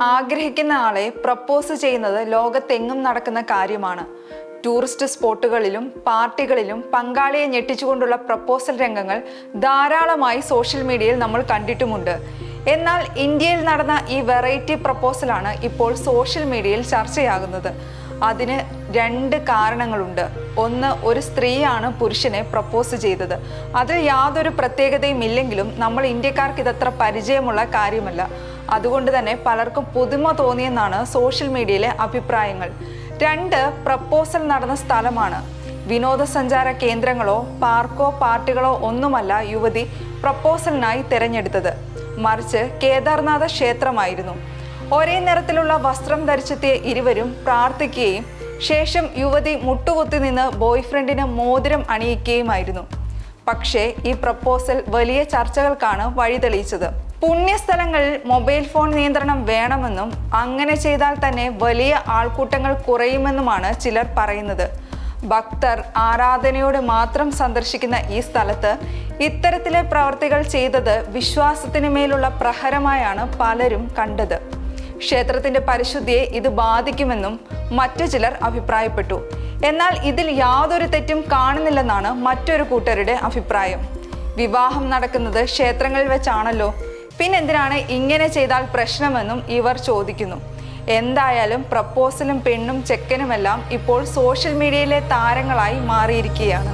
ആഗ്രഹിക്കുന്ന ആളെ പ്രപ്പോസ് ചെയ്യുന്നത് ലോകത്തെങ്ങും നടക്കുന്ന കാര്യമാണ്. ടൂറിസ്റ്റ് സ്പോട്ടുകളിലും പാർട്ടികളിലും പങ്കാളിയെ ഞെട്ടിച്ചുകൊണ്ടുള്ള പ്രപ്പോസൽ രംഗങ്ങൾ ധാരാളമായി സോഷ്യൽ മീഡിയയിൽ നമ്മൾ കണ്ടിട്ടുമുണ്ട്. എന്നാൽ ഇന്ത്യയിൽ നടന്ന ഈ വെറൈറ്റി പ്രപ്പോസലാണ് ഇപ്പോൾ സോഷ്യൽ മീഡിയയിൽ ചർച്ചയാകുന്നത്. അതിന് രണ്ട് കാരണങ്ങളുണ്ട്. ഒന്ന് ഒരു സ്ത്രീയാണ് പുരുഷനെ പ്രപ്പോസ് ചെയ്തത്. അതിൽ യാതൊരു പ്രത്യേകതയും ഇല്ലെങ്കിലും നമ്മൾ ഇന്ത്യക്കാർക്ക് ഇതത്ര പരിചയമുള്ള കാര്യമല്ല. അതുകൊണ്ട് തന്നെ പലർക്കും പുതുമ തോന്നിയെന്നാണ് സോഷ്യൽ മീഡിയയിലെ അഭിപ്രായങ്ങൾ. രണ്ട് പ്രപ്പോസൽ നടന്ന സ്ഥലമാണ്. വിനോദസഞ്ചാര കേന്ദ്രങ്ങളോ പാർക്കോ പാർട്ടികളോ ഒന്നുമല്ല യുവതി പ്രപ്പോസലിനായി തിരഞ്ഞെടുത്തത്. മറിച്ച് കേദാർനാഥ ക്ഷേത്രമായിരുന്നു. ഒരേ നിറത്തിലുള്ള വസ്ത്രം ധരിച്ചെത്തിയ ഇരുവരും പ്രാർത്ഥിക്കുകയും ശേഷം യുവതി മുട്ടുകുത്തി നിന്ന് ബോയ്ഫ്രണ്ടിന് മോതിരം അണിയിക്കുകയുമായിരുന്നു. പക്ഷേ ഈ പ്രപ്പോസൽ വലിയ ചർച്ചകൾക്കാണ് വഴിതെളിയിച്ചത്. പുണ്യസ്ഥലങ്ങളിൽ മൊബൈൽ ഫോൺ നിയന്ത്രണം വേണമെന്നും അങ്ങനെ ചെയ്താൽ തന്നെ വലിയ ആൾക്കൂട്ടങ്ങൾ കുറയുമെന്നുമാണ് ചിലർ പറയുന്നത്. ഭക്തർ ആരാധനയോട് മാത്രം സന്ദർശിക്കുന്ന ഈ സ്ഥലത്ത് ഇത്തരത്തിലെ പ്രവർത്തികൾ ചെയ്തത് വിശ്വാസത്തിന് മേലുള്ള പ്രഹരമായാണ് പലരും കണ്ടത്. ക്ഷേത്രത്തിന്റെ പരിശുദ്ധിയെ ഇത് ബാധിക്കുമെന്നും മറ്റു ചിലർ അഭിപ്രായപ്പെട്ടു. എന്നാൽ ഇതിൽ യാതൊരു തെറ്റും കാണുന്നില്ലെന്നാണ് മറ്റൊരു കൂട്ടരുടെ അഭിപ്രായം. വിവാഹം നടക്കുന്നത് ക്ഷേത്രങ്ങളിൽ വെച്ചാണല്ലോ. പിന്നെന്തിനാണ് ഇങ്ങനെ ചെയ്താൽ പ്രശ്നമെന്നും ഇവർ ചോദിക്കുന്നു. എന്തായാലും പ്രപ്പോസലും പെണ്ണും ചെക്കനുമെല്ലാം ഇപ്പോൾ സോഷ്യൽ മീഡിയയിലെ താരങ്ങളായി മാറിയിരിക്കുകയാണ്.